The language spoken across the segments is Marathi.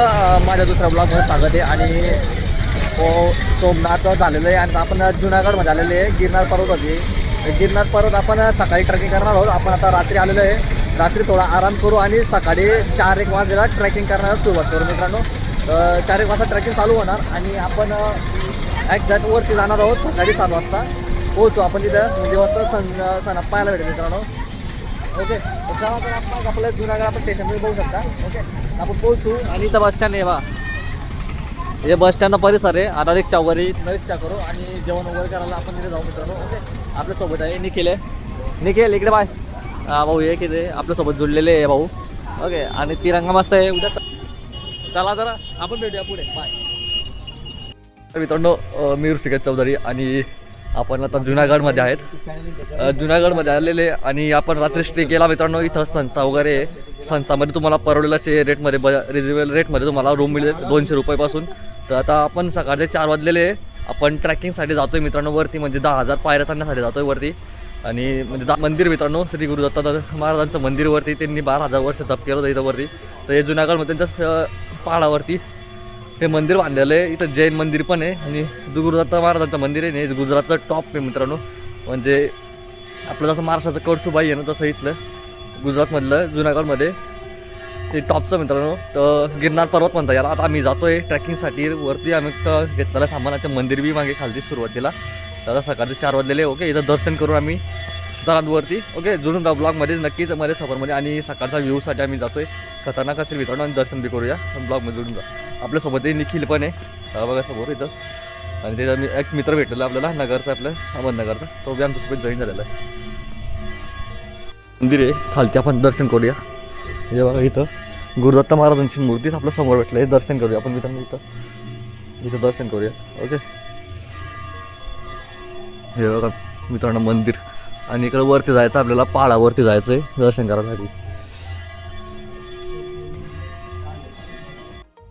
आपलं माझ्या दुसऱ्या ब्लॉगमध्ये स्वागत आहे आणि हो सोमनाथ झालेलं आहे आणि आपण जुनागडमध्ये आलेले आहे. गिरनार पर्वताची गिरनार पर्वत आपण सकाळी ट्रेकिंग करणार आहोत. आपण आता रात्री आलेलो आहे. रात्री थोडा आराम करू आणि सकाळी चार एक वाजेला ट्रेकिंग करण्याला सुरुवात करू मित्रांनो. चार एक वाजता ट्रेकिंग चालू होणार आणि आपण एक्झॅक्ट वरती जाणार आहोत सकाळी सात वाजता. पोहोचू आपण तिथं. म्हणजे वाजता सण सण पाहायला भेटेल मित्रांनो. ओके? तर आपण आपलं जुनागड आपण स्टेशनमध्ये बघू शकता. ओके? आपण पोहोचू आणि इथं बस स्टँड आहे बा हे बस स्टँड परिसर आहे. आता रिक्षा वगैरे रिक्षा करू आणि जेवण वगैरे करायला आपण तिथे जाऊ मित्रांनो. ओके? आपल्यासोबत आहे निखिल आहे. निखिल इकडे बाय हा भाऊ हे किती आपल्यासोबत जुळलेले आहे भाऊ. ओके? आणि तिरंगा मस्त आहे. उद्या चला. जरा. आपण भेटूया पुढे. बाय मित्रांनो मी ऋषिकेश चौधरी आणि आपण आता जुनागडमध्ये आहेत. जुनागडमध्ये आलेले आणि आपण रात्री स्टे केला मित्रांनो इथं संस्था वगैरे आहे. संस्थामध्ये तुम्हाला परवडेलाचे रेटमध्ये ब रिजनेबल रेटमध्ये तुम्हाला रूम मिळेल दोनशे रुपयेपासून. तर आता आपण सकाळचे चार वाजलेले आहे. आपण ट्रॅकिंगसाठी जातो आहे मित्रांनो वरती म्हणजे दहा हजार पायऱ्या चढण्यासाठी जातो आहे वरती. आणि म्हणजे दा मंदिर मित्रांनो श्री गुरु दत्त महाराजांचं मंदिरवरती त्यांनी बारा हजार वर्ष तप केलं होतं इथं वरती. तर हे जुनागडमध्ये त्यांच्या पहाडावरती हे मंदिर बांधलेलं आहे. इथं जैन मंदिर पण आहे आणि गुरुदत्त महाराजांचं मंदिर आहे ना हे गुजरातचं टॉप आहे मित्रांनो. म्हणजे आपलं जसं महाराष्ट्राचं कडसुबाई आहे ना तसं इथलं गुजरातमधलं जुनागडमध्ये. ते टॉपचं मित्रांनो. तर गिरनार पर्वत म्हणता याला. आता आम्ही जातो आहे ट्रॅकिंगसाठी. वरती आम्ही तर घेतलेलं सामानाचं मंदिर बी मागे खालती सुरुवातीला. तर सकाळचे चार वाजलेले ओके इथं दर्शन करून आम्ही जाणार वरती. ओके जुळून राहा ब्लॉगमध्ये नक्कीच मध्ये सफरमध्ये आणि सकाळचा व्ह्यूसाठी आम्ही जातो आहे खतरनाक असेल मित्रांनो आणि दर्शन बी करूया. ब्लॉगमध्ये जुळून जा आपल्यासोबत हे निखिल पण आहे. बघा समोर इथं. आणि ते मी एक मित्र भेटलेला आपल्याला नगरचा आपल्या अहमदनगरचा तो बी आमच्यासोबत जॉईन झालेला आहे. मंदिर आहे खालती आपण दर्शन करूया. हे बघा इथं. गुरुदत्त महाराजांची मूर्तीच आपल्यासमोर भेटलं हे दर्शन करूया आपण मित्रांनो इथं. इथं दर्शन करूया. ओके? हे बघा मित्रांनो मंदिर. आणि इकडं वरती जायचं आपल्याला पहाडावरती जायचं आहे दर्शन करायसाठी.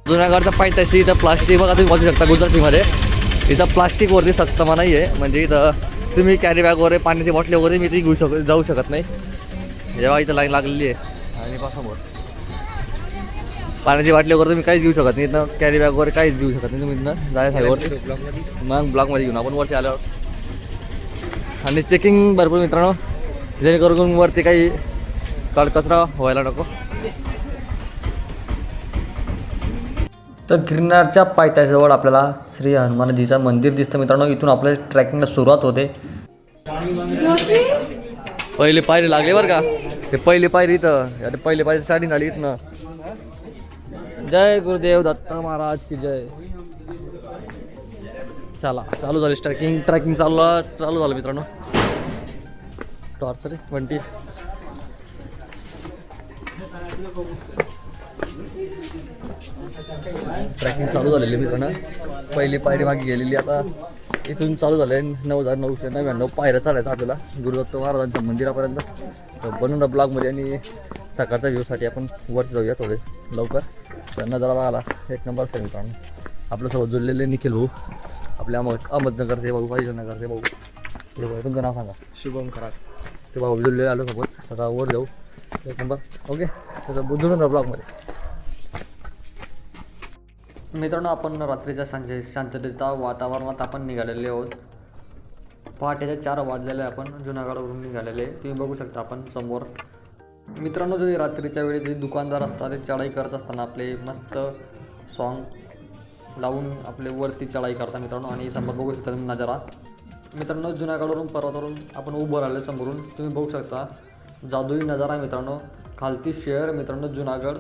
जुनागडच्या पायथ्याशी इथं प्लास्टिक बघा तुम्ही बघू शकता गुजरातीमध्ये. इथं प्लास्टिकवरती सक्तमा नाही आहे म्हणजे इथं तुम्ही कॅरी बॅग वगैरे पाण्याची बॉटली वगैरे मी ती घेऊ शक जाऊ शकत नाही. जेव्हा इथं लाईन लागलेली आहे. आणि पहा समोर. पाण्याची बाटली वगैरे तुम्ही काहीच घेऊ शकत नाही. इथं कॅरी बॅग वगैरे काहीच घेऊ शकत नाही तुम्ही इथनं जायचं वरती मग ब्लॉकमध्ये घेऊन आपण वरती आल्यावर. आणि चेकिंग भरपूर मित्रांनो. जेणेकरून वरती काही काळकचरा व्हायला नको. तर गिरनारच्या पायथ्याजवळ आपल्याला श्री हनुमानजीचं मंदिर दिसतं. मित्रांनो इथून आपल्या ट्रॅकिंगला सुरुवात होते. पहिले पायरी लागली बरं का? ते पहिली पायरी इथं. आता पहिले पायरी स्टार्टिंग झाली इथनं. जय गुरुदेव दत्त महाराज की जय. चला चालू झाली ट्रॅकिंग. ट्रॅकिंग चालू चालू झालं मित्रांनो. टॉर्चर वंटी. ट्रॅकिंग चालू झालेली मित्रांनो. पहिली पायरी मागे गेलेली आता इथून चालू झाले नऊ हजार नऊशे नव्याण्णव. पायऱ्या चालायचं आपल्याला. गुरुदत्त महाराजांच्या मंदिरापर्यंत. तर बनवून ब्लॉगमध्ये आणि सकाळच्या व्ह्यूसाठी आपण वरती जाऊया थोडे लवकर. तर नजरा बघायला. एक नंबर असतं मित्रांनो. आपल्यासोबत जुळलेले निखिल भाऊ. आपल्या अहमद अहमदनगरचे भाऊ पाहिजेनगरचे भाऊ. भाऊ तुमचं नाव सांगा. शुभम खरात. ते भाऊ जुळलेले आलो सोबत. आता वर जाऊ. एक नंबर ओके त्याचं जुळून ब्लॉगमध्ये मित्रांनो आपण रात्रीच्या सांजे शांततेच्या वातावरणात आपण निघालेले आहोत. पहाटेच्या चार वाजलेले आपण जुनागडवरून निघालेले तुम्ही बघू शकता आपण समोर. मित्रांनो जे रात्रीच्या वेळी जे दुकानदार असतात ते चढाई करत असताना आपले मस्त सॉन्ग लावून आपले वरती चढाई करता मित्रांनो आणि समोर बघू शकता तुम्ही नजारा. मित्रांनो जुनागडवरून पर्वतावरून आपण उभं राहिलं समोरून. तुम्ही बघू शकता जादुई नजारा मित्रांनो. खालती शहर मित्रांनो जुनागड.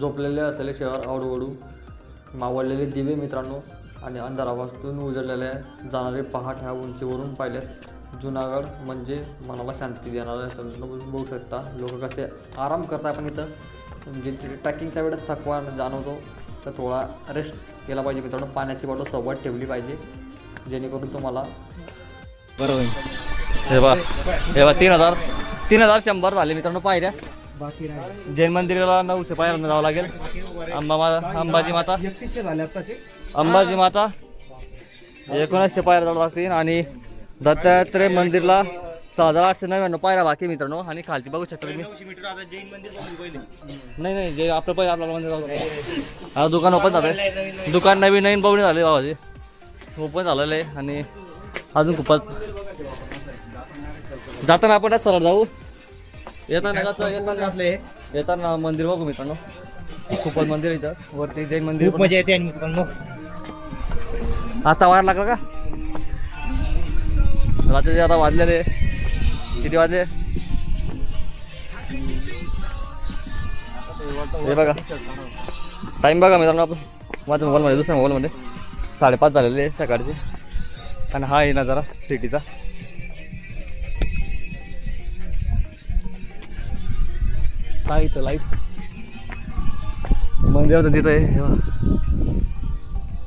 झोपलेले असलेले शहर हळूहळू. मावळलेले दिवे मित्रांनो आणि अंधारापासून उजळलेले जाणारे पहाट ह्या उंचीवरून पाहिल्यास जुनागड म्हणजे मनाला शांती देणारं असं बघू शकता लोक कसे आराम करता आपण इथं. म्हणजे ट्रॅकिंगच्या वेळेस थकवा जाणवतो तर थोडा रेस्ट केला पाहिजे मित्रांनो. पाण्याची बॉटल सोबत ठेवली पाहिजे जेणेकरून तुम्हाला बरोबर. हे बा हे बा तीन हजार तीन हजार शंभर झाले मित्रांनो पायऱ्या. बाकी जैन मंदिराला नऊशे पायऱ्यांना जावं लागेल. अंबा मा अंबाजी माता. एकतीसशे झाले आत्ताशे अंबाजी माता. एकोणीसशे पायऱ्या जावं लागतील आणि दत्तात्रय मंदिरला सहा हजार आठशे नव्याण्णव पायऱ्या बाकी मित्रांनो. आणि खालची बघू शकता तुम्ही. मंदिर नाही नाही जे आपलं पहिलं आपल्याला म्हणजे जाऊ हा दुकान ओपन झालं दुकान नवीन नवीन पाहुणे झाले बाबाचे ओपन झालेलं आहे आणि अजून खूपच. जाताना आपण सरळ जाऊ. येताना कसं येताना येताना मंदिर बघू मित्रांनो. खूपच मंदिर आहे इथं वरती जैन मंदिर खूप मजा येते आणि पण- आता वार लागला का? रात्री आता वाजलेले. किती वाजले? हे बघा. टाईम बघा मित्रांनो आपण. माझ्या मोबाईलमध्ये दुसऱ्या मोबाईलमध्ये साडेपाच झालेले आहे सकाळचे. आणि हा आहे नजारा सिटीचा. काय इथं लाइट मंदिराचं तिथं आहे. हे बघा.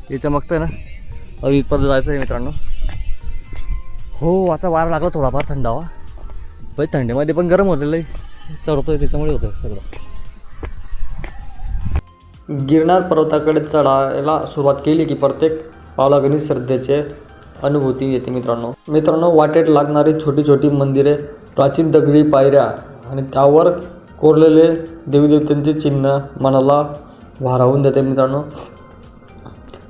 हे ना. अजून इथपर्यंत जायचं आहे मित्रांनो. हो आता वारा लागला थोडाफार थंडावा. पण थंडीमध्ये पण गरम होलेलं आहे चढतोय त्याच्यामुळे होतं सगळं. गिरनार पर्वताकडे चढायला सुरुवात केली की प्रत्येक पावलागणी श्रद्धेचे अनुभूती येते मित्रांनो. मित्रांनो वाटेत लागणारी छोटी छोटी मंदिरे प्राचीन दगडी पायऱ्या आणि त्यावर कोरलेले देवीदेवतांचे चिन्ह मनाला भारावून देते मित्रांनो.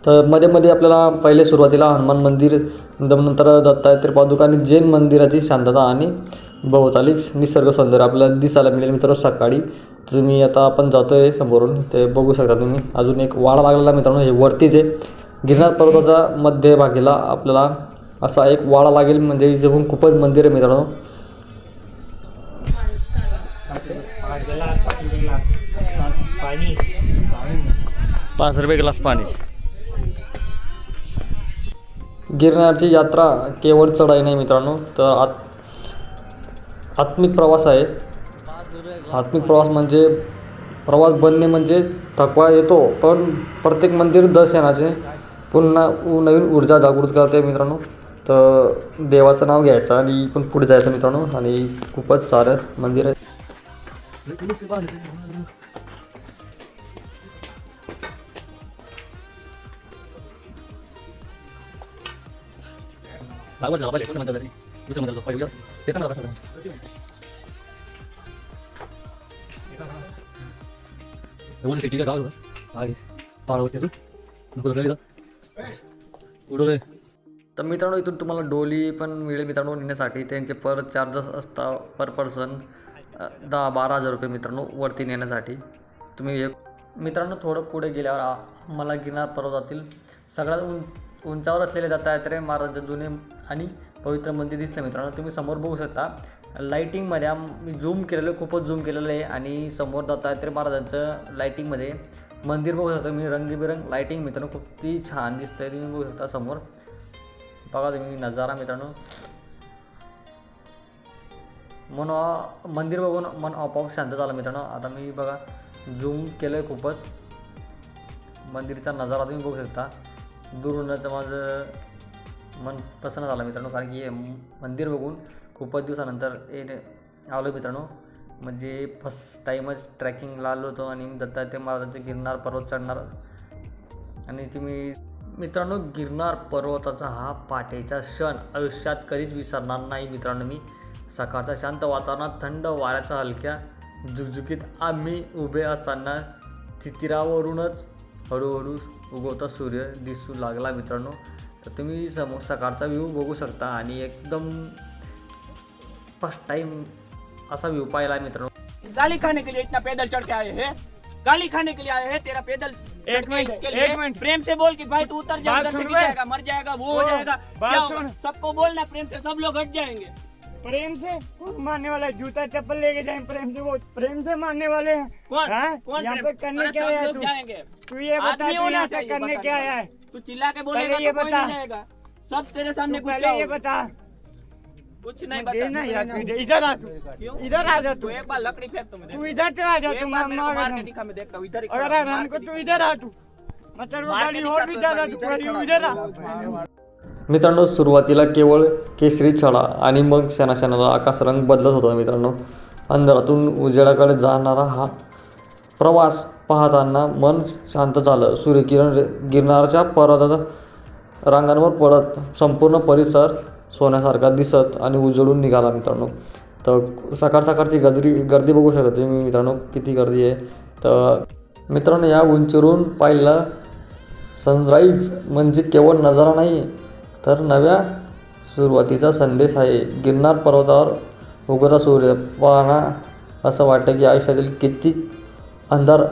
तर मध्ये मध्ये आपल्याला पहिले सुरुवातीला हनुमान मंदिर नंतर दत्तात्रय पादुका आणि जैन मंदिराची शांतता आणि भोवताली निसर्ग सौंदर्य आपल्याला दिसायला मिळेल मित्रांनो सकाळी. तुम्ही आता आपण जातो आहे समोरून ते बघू शकता तुम्ही. अजून एक वाडा लागलेला मित्रांनो हे वरतीच आहे गिरनार पर्वताचा मध्यभागीला आपल्याला असा एक वाडा लागेल म्हणजे इथे पण खूपच मंदिर आहे मित्रांनो. पाणी. पाच रुपये ग्लास पाणी. गिरनारची यात्रा केवळ चढाई नाही मित्रांनो तर आत आत्मिक प्रवास आहे. आत्मिक प्रवास म्हणजे प्रवास बनणे म्हणजे थकवा येतो पण प्रत्येक मंदिर दर्शनाचे पुन्हा उ- नवीन ऊर्जा जागृत करते मित्रांनो. तर देवाचं नाव घ्यायचं आणि पण पुढे जायचं मित्रांनो. आणि खूपच सारं मंदिर आहे. लागवड झाला पाहिजे म्हणतात तरी? दुसरं म्हणतात पाहिजे ते पण झालं एवढं सिटी का गाव आहे पाळवरती नको उडवले उडवले तर मित्रांनो इथून तुम्हाला डोली पण मिळेल मित्रांनो नेण्यासाठी. त्यांचे पर चार्जेस असतात पर पर्सन दहा बारा हजार रुपये मित्रांनो वरती नेण्यासाठी. तुम्ही एक मित्रांनो थोडं पुढे गेल्यावर मला गिरणार पर्वतातील सगळ्यात उं उंचावर असलेले दत्तात्रय महाराजांचे जुने आणि पवित्र मंदिर दिसलं मित्रांनो. तुम्ही समोर बघू शकता लाईटिंगमध्ये मी झूम केलेलं खूपच झूम केलेलं आहे आणि समोर दत्तात्रय महाराजांचं लाईटिंगमध्ये मंदिर बघू शकता मी रंगीबेरंग लाईटिंग मित्रांनो खूप ती छान दिसतंय. तुम्ही बघू शकता समोर. बघा तुम्ही नजारा मित्रांनो. मन मंदिर बघून मन आपोआप शांत झालं मित्रांनो. आता मी बघा झूम केलं आहे खूपच. मंदिरचा नजारा तुम्ही बघू शकता. दुरूनच माझं मन प्रसन्न झालं मित्रांनो. कारण की हे मंदिर बघून खूपच दिवसानंतर हे आलो मित्रांनो. म्हणजे फर्स्ट टाईमच ट्रॅकिंगला आलो होतो आणि दत्तात्रय महाराजांचे गिरनार पर्वत चढणार. आणि तुम्ही मित्रांनो गिरनार पर्वताचा हा पाटेचा क्षण आयुष्यात कधीच विसरणार नाही मित्रांनो मी. सकाळच्या शांत वातावरणात थंड वाऱ्याच्या हलक्या झुकझुकीत आम्ही उभे असताना स्थितीरावरूनच हळूहळू उगवता सूर्य दिसू लागला मित्रांनो तर तुम्ही समोर सकाळचा व्ह्यू बघू शकता आणि एकदम फर्स्ट टाईम असा व्ह्यू पाहिला मित्रांनो गाली खाने के लिए इतना पैदल चढ़ के आए हैं गाली खाने के लिए आए हैं तेरा पैदल एक मिनट। प्रेम से बोल कि भाई तू उतर जा उधर से। जाएगा मर जाएगा वो हो जाएगा। सबको बोलना प्रेम से सब लोग हट जाएंगे प्रेम से? कौन मारने वाला है? जूता चप्पल लेके जाए प्रेम से? वो प्रेम से मारने वाले हैं। कौन? हाँ? कौन यहाँ पे करने अरे क्या आया लोग तू? तू ये बता तू यहाँ पे करने क्या आया है? तू चिल्ला के बोलेगा पहले ये तो बता। सब तेरे सामने कुछ ये बता। कुछ नहीं बता। तू इधर- आ तू। इधर आ जा तू। तू एक बार लकड़ी फेंक तो तू इधर से आ जा हूँ। तू मार के दिखा मैं देखता हूँ। इधर ही हूँ, रान मार को तू इधर आ तू। मतलब वो गाड़ी और भी तो ज़्यादा तू इधर ही। आ। मित्रांनो सुरुवातीला केवळ केसरी छडा आणि मग शेणाशेनाला आकाश रंग बदलत होता मित्रांनो. अंधारातून उजेडाकडे जाणारा हा प्रवास पाहताना मन शांत झालं. सूर्यकिरण गिरणारच्या गिरनारच्या पर्वताच्या रांगांवर पडत संपूर्ण परिसर सोन्यासारखा दिसत आणि उजळून निघाला मित्रांनो. तर सकाळ सकाळची गजरी गर्दी बघू शकता तुम्ही मित्रांनो किती गर्दी आहे. तर मित्रांनो या उंचीवरून पाहिलं सनराईज म्हणजे केवळ नजारा नाही तर नव्या सुरुवातीचा संदेश आहे गिरनार पर्वतावर उगरा सूर्य पाहणा असं वाटतं की आयुष्यातील किती अंधार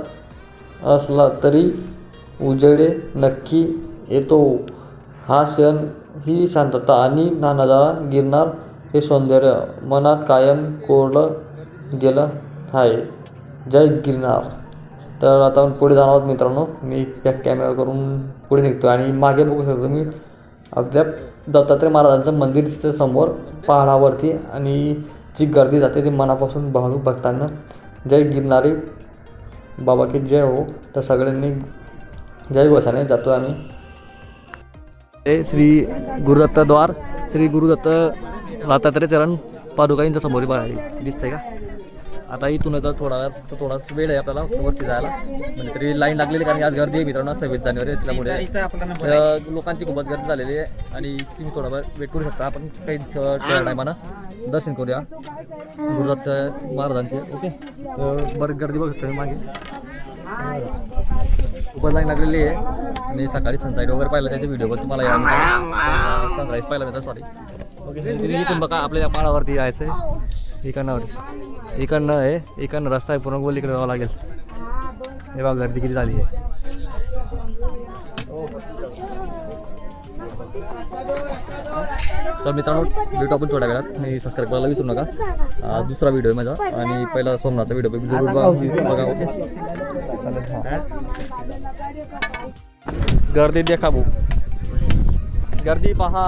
असला तरी उजेडे नक्की येतो. हा क्षण ही शांतता आणि ना नजारा गिरनार हे सौंदर्य मनात कायम कोरलं गेलं आहे. जय गिरनार. तर आता आपण पुढे जाणार आहोत मित्रांनो. मी कॅमेरा करून पुढे निघतो आणि मागे बघू शकतो मी आपल्या दत्तात्रय महाराजांचं मंदिर दिसतं समोर पहाडावरती आणि जी गर्दी जाते ती मनापासून भावूक भक्तांना. जय गिरणारी बाबा की जय हो. तर सगळ्यांनी जय घोषाने जातो आम्ही. हे श्री गुरुदत्त द्वार श्री गुरुदत्त दत्तात्रय चरण पादुका यांच्या समोर बघा दिसतंय का? आता इथून आता थोडा वेळ तर थोडाच वेळ आहे आपल्याला वरती जायला. म्हणजे तरी लाईन लागलेली कारण की आज गर्दी आहे मित्रांनो सव्वीस जानेवारी असल्यामुळे लोकांची खूपच गर्दी झालेली आहे आणि तुम्ही थोडा वेळ वेट करू शकता. आपण काही टायमानं दर्शन करूया. गुरुदत्त महाराजांचे ओके? तर बरं गर्दी बघू शकता तुम्ही मागे. खूपच लाईन लागलेली आहे. आणि सकाळी सनसाईड वगैरे पाहिलं त्याचे व्हिडिओ पण तुम्हाला या सनराईज पाहिला मिळतात सॉरी ओके तिथे इथून बघा आपल्याला पहाडावरती यायचं आहे इकडनं इकडनं आहे इकडनं रस्ता आहे पूर्ण गोल इकडे जावं लागेल. हे बघा गर्दी किती झाली आहे. तर मित्रांनो भेटू आपण थोड्या वेळात. आणि सबस्क्राईब करायला विसरू नका. दुसरा व्हिडिओ आहे माझा. आणि पहिला सोमनाथचा व्हिडिओ जरूर बघा. बघा ओके? गर्दी देखा भाऊ. गर्दी पहा.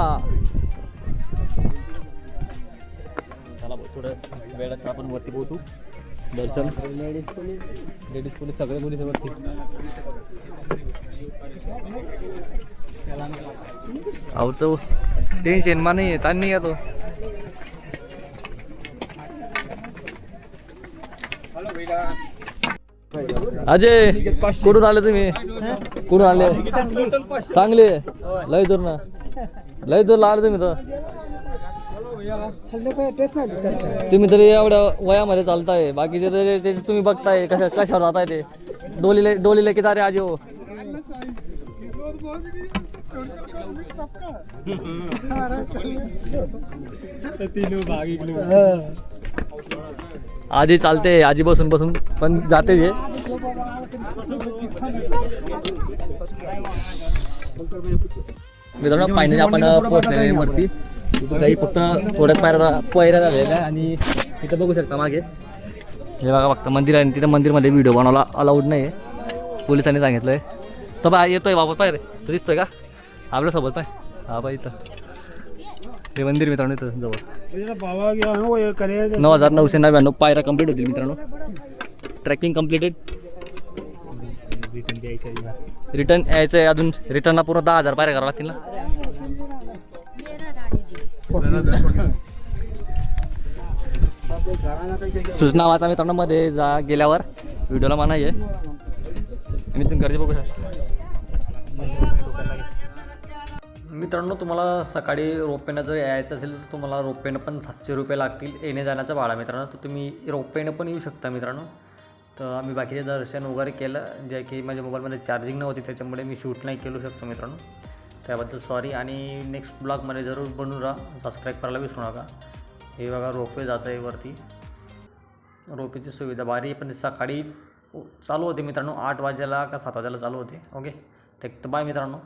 वेळात आपण वरती पोहोचू. दर्शन. लेडीज पोलीस लेडीज पोलीस सगळे पोलीस वरती अहो तो टेन्शन मा नाही ताण नाही येतो. अजय कुठून आले तुम्ही? कुठून आले? चांगले. लय दूर ना. लय दूर आले तुम्ही तर. तुम्ही तरी एवढ्या वयामध्ये चालताय बाकीचे तरी ते तुम्ही बघताय कशा कशावर जाताय ते. डोलीले डोलीले की तारे आजी हो. आजी चालते आजी बसून बसून पण जाते जे मित्रांनो फायनली आपण पोहोचलेले वरती. काही फक्त थोड्याच पायऱ्या पायऱ्या झालेल्या आहे आणि इथं बघू शकता मागे. हे बघा फक्त मंदिर आहे आणि तिथं मंदिरमध्ये व्हिडिओ बनवला अलाउड नाही आहे. पोलिसांनी सांगितलं आहे तर बा येतोय बाबा पाय रे. तो दिसतोय का? आपल्यासोबत पाय. हा बाई इथं. हे मंदिर मित्रांनो इथं जवळ. नऊ हजार नऊशे नव्याण्णव पायऱ्या कंप्लीट होतील मित्रांनो. ट्रॅकिंग कम्प्लिटेड रिटर्न यायचं आहे अजून रिटर्नला पूर्ण दहा हजार पायऱ्या करावं लागतील ना. सूचना वाचा मित्रांनो मध्ये जा गेल्यावर व्हिडिओला मनाई आहे आणि तुम्ही गर्दी बघू शकता. मित्रांनो तुम्हाला सकाळी रोपेनं जर यायचं असेल तर तुम्हाला रोपेनं पण सातशे रुपये लागतील येणे जाण्याचा भाडा मित्रांनो. तर तुम्ही रोपेनं पण येऊ शकता मित्रांनो. तर आम्ही बाकीचे दर्शन वगैरे केलं जे की माझ्या मोबाईलमध्ये चार्जिंग नव्हती त्याच्यामुळे मी शूट नाही केलू शकतो मित्रांनो. त्याबद्दल सॉरी आणि नेक्स्ट ब्लॉगमध्ये जरूर बनून राहा. सबस्क्राईब करायला विसरू नका. हे बघा रोपवे जातं आहे वरती. रोपेची सुविधा भारी आहे पण सकाळी चालू होते मित्रांनो. आठ वाजेला का सात वाजेला चालू होते. ओके ठीक तर बाय मित्रांनो.